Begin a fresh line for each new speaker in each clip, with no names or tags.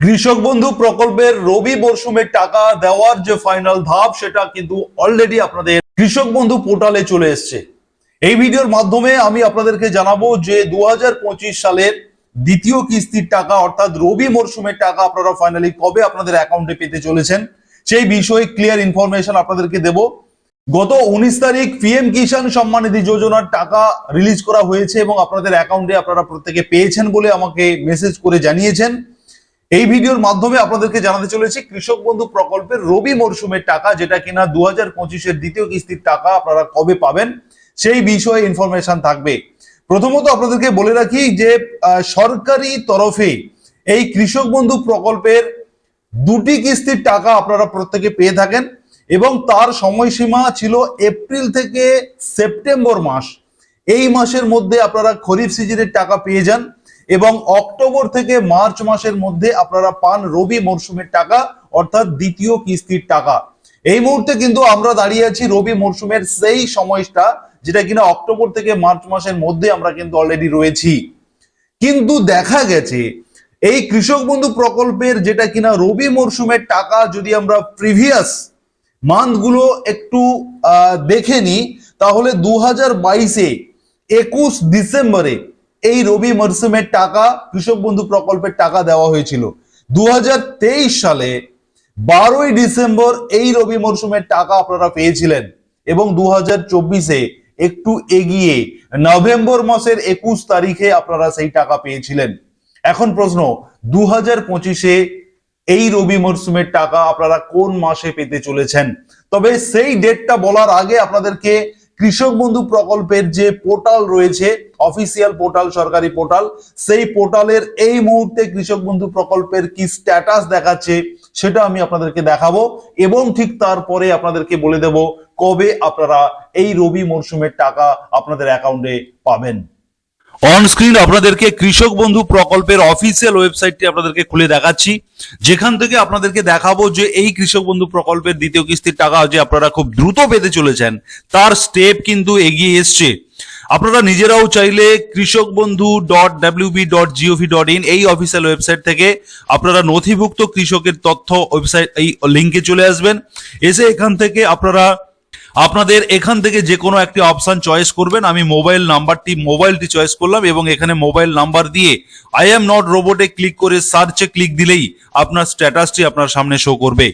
কৃষক বন্ধু প্রকল্পের রবি মরশুমের টাকা দেওয়ার যে ফাইনাল ধাপ সেটা কিন্তু অলরেডি আপনাদের কৃষক বন্ধু পোর্টালে চলে এসছে। এই ভিডিওর মাধ্যমে আমি আপনাদেরকে জানাব যে দু হাজার পঁচিশ সালের দ্বিতীয় কিস্তির টাকা, অর্থাৎ রবি মরশুমের টাকা আপনারা ফাইনালি কবে আপনাদের অ্যাকাউন্টে পেতে চলেছেন, সেই বিষয়ে ক্লিয়ার ইনফরমেশন আপনাদেরকে দেব। গত উনিশ তারিখ পিএম কিষাণ সম্মান নিধি যোজনার টাকা রিলিজ করা হয়েছে এবং আপনাদের অ্যাকাউন্টে আপনারা প্রত্যেকে পেয়েছেন বলে আমাকে মেসেজ করে জানিয়েছেন। এই ভিডিওর মাধ্যমে আপনাদেরকে জানাতে চলেছি, কৃষক বন্ধু প্রকল্পের রবি মরশুমের টাকা, যেটা কিনা দু হাজার পঁচিশের দ্বিতীয় কিস্তির টাকা আপনারা কবে পাবেন, সেই বিষয়ে ইনফরমেশন থাকবে। প্রথমত আপনাদেরকে বলে রাখি যে সরকারি তরফে এই কৃষক বন্ধু প্রকল্পের দুটি কিস্তির টাকা আপনারা প্রত্যেকে পেয়ে থাকেন এবং তার সময়সীমা ছিল এপ্রিল থেকে সেপ্টেম্বর মাস। এই মাসের মধ্যে আপনারা খরিফ সিজনের টাকা পেয়ে যান। এবং অক্টোবর থেকে মার্চ মাসের মধ্যে আপনারা পান রবি মরশুমের টাকা, অর্থাৎ দ্বিতীয় কিস্তির টাকা। এই মুহূর্তে কিন্তু আমরা দাঁড়িয়ে আছি রবি মরশুমের সেই সময়টা, যেটা কিনা অক্টোবর থেকে মার্চ মাসের মধ্যে আমরা কিন্তু অলরেডি রয়েছি। কিন্তু দেখা গেছে, এই কৃষক বন্ধু প্রকল্পের যেটা কিনা রবি মরশুমের টাকা যদি আমরা প্রিভিয়াস মান্থগুলো একটু দেখে নিই, তাহলে দু হাজার বাইশে একুশ ডিসেম্বরে এই রবি মরশুমের টাকা, কৃষক বন্ধু প্রকল্পের টাকা দেওয়া হয়েছিল। দু হাজার তেইশ সালে বারোই ডিসেম্বর এই রবি মরশুমের টাকা আপনারা পেয়েছিলেন এবং দু হাজার চব্বিশে একটু এগিয়ে নভেম্বর মাসের একুশ তারিখে আপনারা সেই টাকা পেয়েছিলেন। এখন প্রশ্ন দু হাজার পঁচিশে এই রবি মরশুমের টাকা আপনারা কোন মাসে পেতে চলেছেন? তবে সেই ডেটটা বলার আগে আপনাদেরকে কৃষক বন্ধু প্রকল্পের যে পোর্টাল রয়েছে, অফিসিয়াল পোর্টাল, সরকারি পোর্টাল, সেই পোর্টালের এই মুহূর্তে কৃষক বন্ধু প্রকল্পের কি স্ট্যাটাস দেখাচ্ছে, সেটা আমি আপনাদেরকে দেখাবো এবং ঠিক তারপরে আপনাদেরকে বলে দেব কবে আপনারা এই রবি মরশুমের টাকা আপনাদের অ্যাকাউন্টে পাবেন। অন স্ক্রিন আপনাদেরকে কৃষক বন্ধু প্রকল্পের অফিসিয়াল ওয়েবসাইটটি আপনাদেরকে খুলে দেখাচ্ছি। যেখান থেকে আপনাদেরকে দেখাবো যে এই কৃষক বন্ধু প্রকল্পের দ্বিতীয় কিস্তির টাকা যে আপনারা খুব দ্রুত পেতে চলেছেন, তার স্টেপ কিন্তু এগিয়ে এসছে। আপনারা নিজেরাও চাইলে Krishak Bandhu dot WB dot GOV dot in এই অফিসিয়াল ওয়েবসাইট থেকে আপনারা নথিভুক্ত কৃষকের তথ্য ওয়েবসাইট এই লিঙ্কে চলে আসবেন। এসে এখান থেকে আপনারা আপনাদের এখান থেকে যে কোনো একটি অপশন চয়েস করবেন। আমি মোবাইল নাম্বারটি মোবাইলটি চয়েস করলাম এবং এখানে মোবাইল নাম্বার দিয়ে আই এম নট রোবটে ক্লিক করে সার্চে ক্লিক দিলেই আপনার স্ট্যাটাসটি আপনার সামনে শো করবে।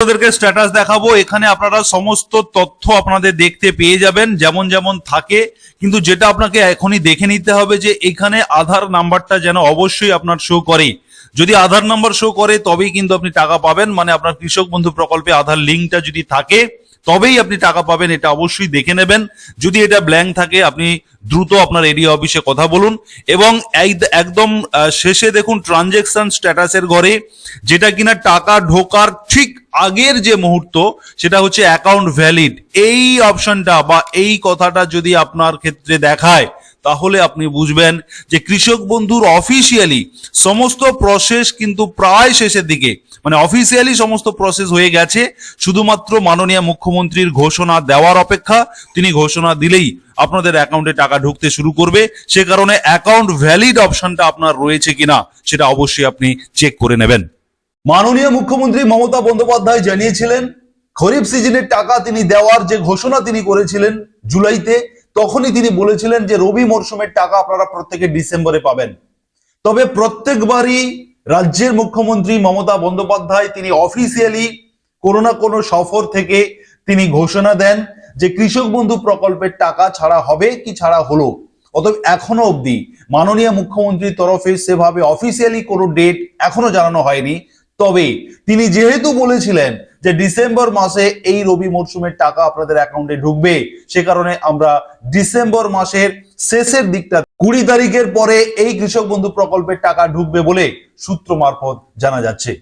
আপনাদেরকে স্ট্যাটাস দেখাবো। এখানে আপনারা সমস্ত তথ্য আপনাদের দেখতে পেয়ে যাবেন, যেমন যেমন থাকে। কিন্তু যেটা আপনাকে এখনই দেখে নিতে হবে যে এখানে আধার নাম্বারটা যেন অবশ্যই আপনার শো করে। যদি আধার নাম্বার শো করে, তবেই কিন্তু আপনি টাকা পাবেন। মানে আপনার কৃষক বন্ধু প্রকল্পে আধার লিঙ্কটা যদি থাকে, তবেই আপনি টাকা পাবেন, এটা অবশ্যই দেখে নেবেন। যদি এটা ব্ল্যাঙ্ক থাকে, আপনি দ্রুত আপনার এরিয়া অফিসে কথা বলুন। এবং একদম শেষে দেখুন ট্রানজেকশন স্ট্যাটাসের ঘরে, যেটা কিনা টাকা ঢোকার ঠিক আগের যে মুহূর্ত, সেটা হচ্ছে অ্যাকাউন্ট ভ্যালিড এই অপশনটা বা এই কথাটা যদি আপনার ক্ষেত্রে দেখায় তাহলে আপনি বুঝবেন যে কৃষক বন্ধুর অফিসিয়ালি সমস্ত প্রসেস কিন্তু প্রায় শেষের দিকে মানে অফিসিয়ালি সমস্ত প্রসেস হয়ে গেছে। শুধুমাত্র মাননীয় মুখ্যমন্ত্রীর ঘোষণা দেওয়ার অপেক্ষা, তিনি ঘোষণা দিলেই আপনাদের অ্যাকাউন্টে টাকা ঢুকতে শুরু করবে। সে কারণে অ্যাকাউন্ট ভ্যালিড অপশনটা আপনার রয়েছে কিনা, সেটা অবশ্যই আপনি চেক করে নেবেন। মাননীয় মুখ্যমন্ত্রী মমতা বন্দ্যোপাধ্যায় জানিয়েছিলেন, খরিফ সিজনের টাকা তিনি দেওয়ার যে ঘোষণা তিনি করেছিলেন জুলাইতে তখনই তিনি বলেছিলেন যে রবি মরশুমের টাকা আপনারা প্রত্যেকে ডিসেম্বরে পাবেন। তবে প্রত্যেকবারই রাজ্যের মুখ্যমন্ত্রী মমতা বন্দ্যোপাধ্যায় তিনি অফিসিয়ালি কোনো না কোনো সফর থেকে তিনি ঘোষণা দেন যে কৃষক বন্ধু প্রকল্পের টাকা ছাড়া হবে কি ছাড়া হলো। অতএব এখনও অবধি মাননীয় মুখ্যমন্ত্রীর তরফে সেভাবে অফিসিয়ালি কোনো ডেট এখনও জানানো হয়নি। তবে তিনি যেহেতু বলেছিলেন যে ডিসেম্বর মাসে এই রবি মরশুমের টাকা আপনাদের অ্যাকাউন্টে ঢুকবে। সে কারণে আমরা ডিসেম্বর মাসের শেষের দিকটা কুড়ি তারিখের পরে এই কৃষক বন্ধু প্রকল্পের টাকা ঢুকবে বলে সূত্র মারফত জানা যাচ্ছে।